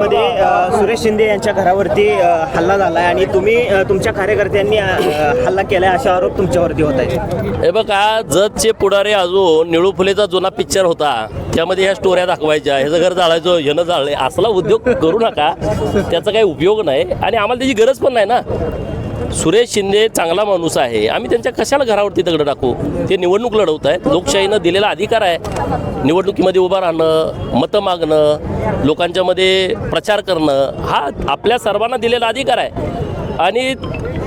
मध्ये सुरेश शिंदे यांच्या घरावरती हल्ला झाला आहे आणि तुम्ही तुमच्या कार्यकर्त्यांनी हल्ला केलाय असा आरोप तुमच्यावरती होत आहे. हे बघा जतचे पुढारे अजून निळू फुलेचा जुना पिक्चर होता. त्यामध्ये ह्या स्टोऱ्या दाखवायच्या. ह्याचं घर जाळायचं ह्यानं जाळलंय असला उद्योग करू नका. त्याचा काही उपयोग नाही. आणि आम्हाला त्याची गरज पण नाही ना. सुरेश शिंदे चांगला माणूस आहे. आम्ही त्यांच्या कशाला घरावरती दगड टाकू? ते निवडणूक लढवत आहेत लोकशाहीनं दिलेला अधिकार आहे. निवडणुकीमध्ये उभं राहणं मतं मागणं लोकांच्यामध्ये प्रचार करणं हा आपल्या सर्वांना दिलेला अधिकार आहे. आणि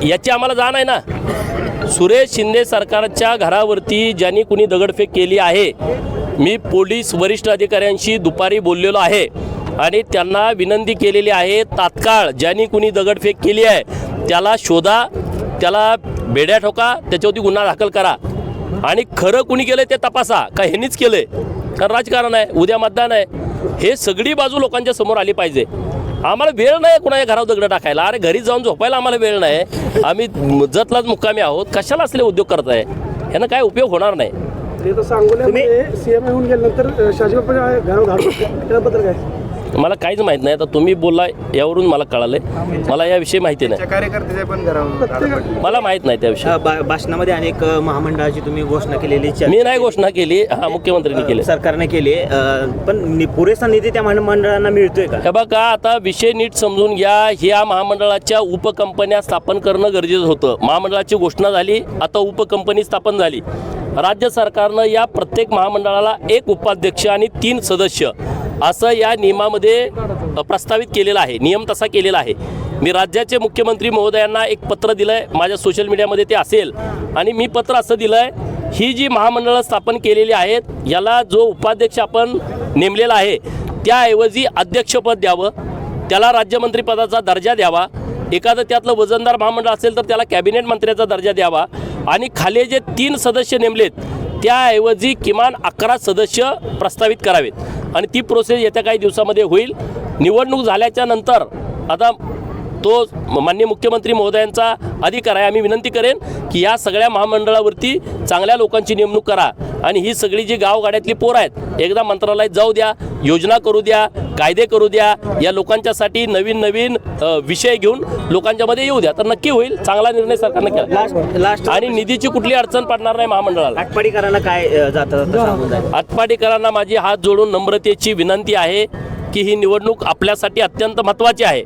याची आम्हाला जाण आहे ना. सुरेश शिंदे सरकारच्या घरावरती ज्यांनी कुणी दगडफेक केली आहे मी पोलीस वरिष्ठ अधिकाऱ्यांशी दुपारी बोललेलो आहे. आणि त्यांना विनंती केलेली आहे तात्काळ ज्यांनी कुणी दगडफेक केली आहे त्याला शोधा त्याला बेड्या ठोका त्याच्यावरती गुन्हा दाखल करा. आणि खरं कुणी केलं ते तपासा का ह्यांनीच केलंय? कारण राजकारण आहे उद्या मतदान आहे. हे सगळी बाजू लोकांच्या समोर आली पाहिजे. आम्हाला वेळ नाही कुणाच्या घरावर दगड टाकायला. अरे घरी जाऊन झोपायला आम्हाला वेळ नाही. आम्ही जतलाच मुक्कामी आहोत. कशाला असले उद्योग करताय? ह्यानं काय उपयोग होणार नाही. ते तर सांगोल्यामध्ये सीएम येऊन गेल्यानंतर शाजीबापाच्या घरावर धाड त्याबद्दल काय? मला काहीच माहीत नाही. आता तुम्ही बोलला यावरून मला कळालंय. मला याविषयी माहिती नाही. कार्यकर्त्याच्या पण घरावर मला माहीत नाही त्याविषयी. बा- भाषणामध्ये अनेक अ, महामंडळाची तुम्ही घोषणा केलेली मी नाही घोषणा केली हा मुख्यमंत्र्यांनी केली. सरकारने केली. अ, पण नि- पुरेसा निधी त्या महामंडळांना मिळतोय का? हे बघा आता विषय नीट समजून घ्या. ह्या महामंडळाच्या उपकंपन्या स्थापन करणं गरजेचं होतं. महामंडळाची घोषणा झाली आता उपकंपनी स्थापन झाली. राज्य सरकारनं या प्रत्येक महामंडळाला एक उपाध्यक्ष आणि तीन सदस्य. असं या नियमामध्ये प्रस्तावित केलेलं आहे नियम तसा केलेला आहे. मी राज्याचे मुख्यमंत्री महोदयांना एक पत्र दिलं आहे माझ्या सोशल मीडियामध्ये ते असेल. आणि मी पत्र असं दिलं आहे ही जी महामंडळं स्थापन केलेली आहेत याला जो उपाध्यक्ष आपण नेमलेला आहे त्याऐवजी अध्यक्षपद द्यावं त्याला राज्यमंत्रीपदाचा दर्जा द्यावा एखादं त्यातलं वजनदार महामंडळ असेल तर त्याला कॅबिनेट मंत्र्याचा दर्जा द्यावा आणि खाली जे तीन सदस्य नेमलेत त्याऐवजी किमान अकरा सदस्य प्रस्तावित करावेत. आणि ती प्रोसेस येत्या काही दिवसामध्ये होईल. निवडणूक झाल्याच्यानंतर आता तो माननीय मुख्यमंत्री महोदयांचा अधिकार आहे. आम्ही विनंती करेन की या सगळ्या महामंडळावरती चांगल्या लोकांची नेमणूक करा. आणि ही सगळी जी गावगाड्यातली पोरं आहेत एकदा मंत्रालयात जाऊ द्या योजना करू द्या कायदे करू द्या या लोकांच्यासाठी नवीन नवीन विषय घेऊन लोकांच्यामध्ये येऊ द्या. तर नक्की होईल चांगला निर्णय सरकारने केला. आणि निधीची कुठली अडचण पडणार नाही महामंडळाला. आटपाडीकरांना काय जातं आटपाडीकरांना माझी हात जोडून नम्रतेची विनंती आहे की ही निवडणूक आपल्यासाठी अत्यंत महत्त्वाची आहे.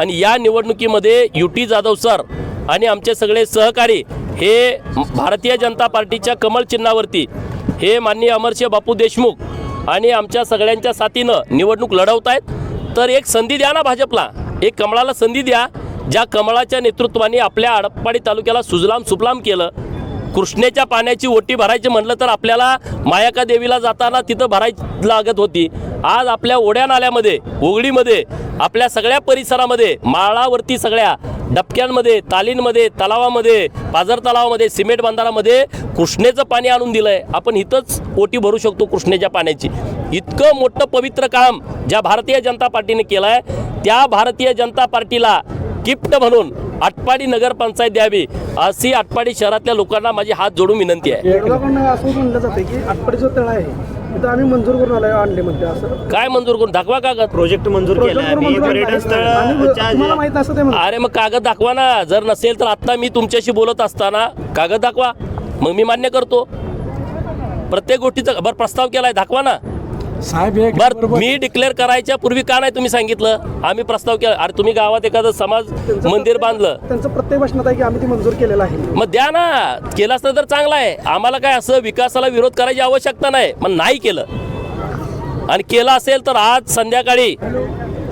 आणि या निवडणुकीमध्ये यू टी जाधव सर आणि आमचे सगळे सहकारी हे भारतीय जनता पार्टीच्या कमळ चिन्हावरती हे माननीय अमरसिंह बापू देशमुख आणि आमच्या सगळ्यांच्या साथीनं निवडणूक लढवत आहेत. तर एक संधी द्या ना भाजपला. एक कमळाला संधी द्या. ज्या कमळाच्या नेतृत्वाने आपल्या आडपाडी तालुक्याला सुजलाम सुफलाम केलं कृष्णेच्या पाण्याची ओटी भरायची म्हणलं तर आपल्याला मायाका देवीला जाताना तिथं भरायची लागत होती. आज आपल्या ओढ्या नाल्यामध्ये उघडीमध्ये आपल्या सगळ्या परिसरामध्ये माळावरती सगळ्या डबक्यांमध्ये तालींमध्ये तलावामध्ये पाझर तलावामध्ये सिमेंट बंधारामध्ये कृष्णेचं पाणी आणून दिलंय. आपण इथंच ओटी भरू शकतो कृष्णेच्या पाण्याची. इतकं मोठं पवित्र काम ज्या भारतीय जनता पार्टीने केलं आहे त्या भारतीय जनता पार्टीला गिफ्ट म्हणून आटपाडी नगरपंचायत द्यावी अशी आटपाडी शहरातल्या लोकांना माझी हात जोडून विनंती आहे. आम्ही मंजूर करून आलोय आणले म्हणते असं. काय मंजूर करून? दाखवा कागद. प्रोजेक्ट मंजूर केला आम्ही पर्यटन स्थळ माहीत ते म्हणतात अरे मग कागद दाखवा ना. जर नसेल तर आत्ता मी तुमच्याशी बोलत असताना कागद दाखवा. मग मी मान्य करतो. प्रत्येक गोष्टीचा बरं प्रस्ताव केलाय. दाखवा ना. साहेब एक बर मी डिक्लेअर करायच्या पूर्वी का नाही तुम्ही सांगितलं? आम्ही प्रस्ताव केला. अरे तुम्ही गावात एखादं समाज मंदिर बांधलं. त्यांचं प्रत्येक भाषणात आहे की आम्ही ती मंजूर केलेलं आहे. मग द्या ना. केलं असतं तर चांगलं आहे. आम्हाला काय असं विकासाला विरोध करायची आवश्यकता नाही. पण नाही केलं. आणि केलं असेल तर आज संध्याकाळी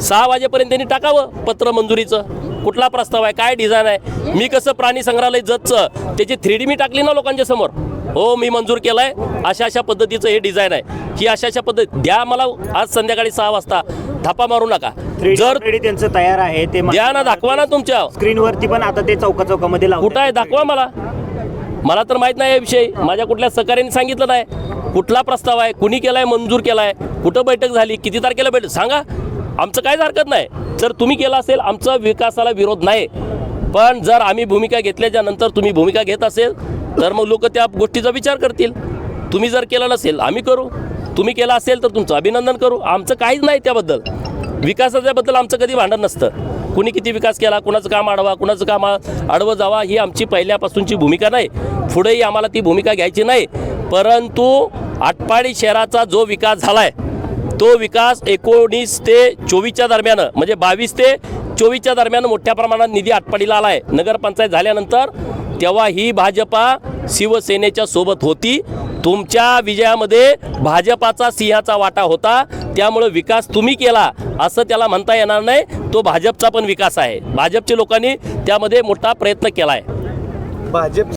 सहा वाजेपर्यंत त्यांनी टाकावं पत्र मंजुरीचं. कुठला प्रस्ताव आहे? काय डिझाईन आहे? मी कसं प्राणी संग्रहालय जतचं? त्याची थ्री डी मी टाकली ना लोकांच्या समोर? हो मी मंजूर केलंय. अशा अशा पद्धतीचं हे डिझाईन आहे. ही अशा अशा पद्धत. द्या मला आज संध्याकाळी सहा वाजता. थापा मारू नका. जर त्यांचं तयार आहे ते द्या ना दाखवा ना तुमच्या. स्क्रीनवरती पण आता ते चौका चौकामध्ये. कुठं आहे? दाखवा मला. मला तर माहीत नाही याविषयी. माझ्या कुठल्या सहकार्याने सांगितलं नाही. कुठला प्रस्ताव आहे? कुणी केलाय? मंजूर केलाय? कुठं बैठक झाली? किती तारखेला बैठक? सांगा. आमचं काहीच हरकत नाही. जर तुम्ही केलं असेल आमचा विकासाला विरोध नाही. पण जर आम्ही भूमिका घेतल्याच्या नंतर तुम्ही भूमिका घेत असेल तर मग लोक त्या गोष्टीचा विचार करतील. तुम्ही जर केलं नसेल आम्ही करू. तुम्ही केलं असेल तर तुमचं अभिनंदन करू. आमचं काहीच नाही त्याबद्दल. विकासाच्याबद्दल आमचं कधी भांडण नसतं. कुणी किती विकास केला कुणाचं काम आडवा कुणाचं काम आडवं जावा ही आमची पहिल्यापासूनची भूमिका नाही. पुढेही आम्हाला ती भूमिका घ्यायची नाही. परंतु आटपाडी शहराचा जो विकास झाला आहे तो विकास एकोणीस ते चोवीसच्या दरम्यान म्हणजे बावीस ते चोवीसच्या दरम्यान मोठ्या प्रमाणात निधी आटपाडीला आला आहे नगरपंचायत झाल्यानंतर तेव्हा ही भाजपा शिवसेनेच्या सोबत होती. तुमच्या विजयामध्ये भाजपाचा सिंहाचा वाटा होता. त्यामुळे विकास तुम्ही केला असं त्याला म्हणता येणार नाही. तो भाजपचा पण विकास आहे. भाजपच्या लोकांनी त्यामध्ये मोठा प्रयत्न केला आहे भाजप